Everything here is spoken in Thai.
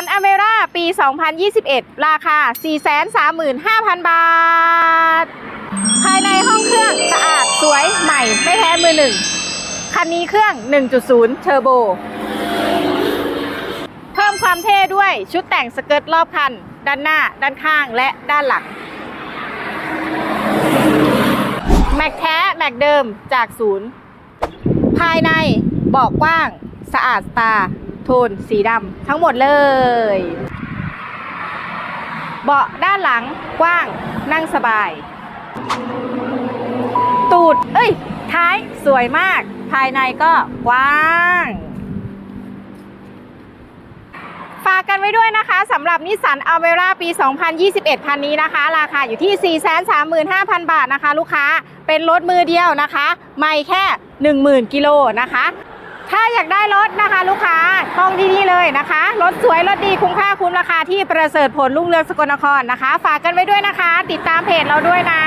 สันอเมร่าปี 2021 ราคา 435,000 บาท ภายในห้องเครื่องสะอาดสวยใหม่ไม่แพ้มือหนึ่ง คันนี้เครื่อง 1.0 เทอร์โบ เพิ่มความเท่ด้วยชุดแต่งสเกิร์ตรอบคัน ด้านหน้า ด้านข้างและด้านหลัง แม็กแท้ แม็กเดิมจากศูนย์ ภายในเบาะกว้าง สะอาดตา โทนสีดำทั้งหมดเลย เบาะด้านหลังกว้างนั่งสบาย ตูด เอ้ย ท้ายสวยมาก ภายในก็กว้างฝากกันไว้ด้วยนะคะสำหรับนิสสันอัลเ r ร่าปี 2021 คันนี้นะคะ ราคาอยู่ที่ 435,000 บาทนะคะ ลูกค้าเป็นรถมือเดียวนะคะ ไม่แค่ 10,000 กิโลนะคะ ถ้าอยากได้รถนะคะ ลูกค้าต้องที่นี่เลยนะคะ รถสวยรถดีคุ้มค่าคุ้มราคาที่ประเสริฐผลลุ่งเรืองสกลนครนะคะ ฝากกันไว้ด้วยนะคะ ติดตามเพจเราด้วยนะ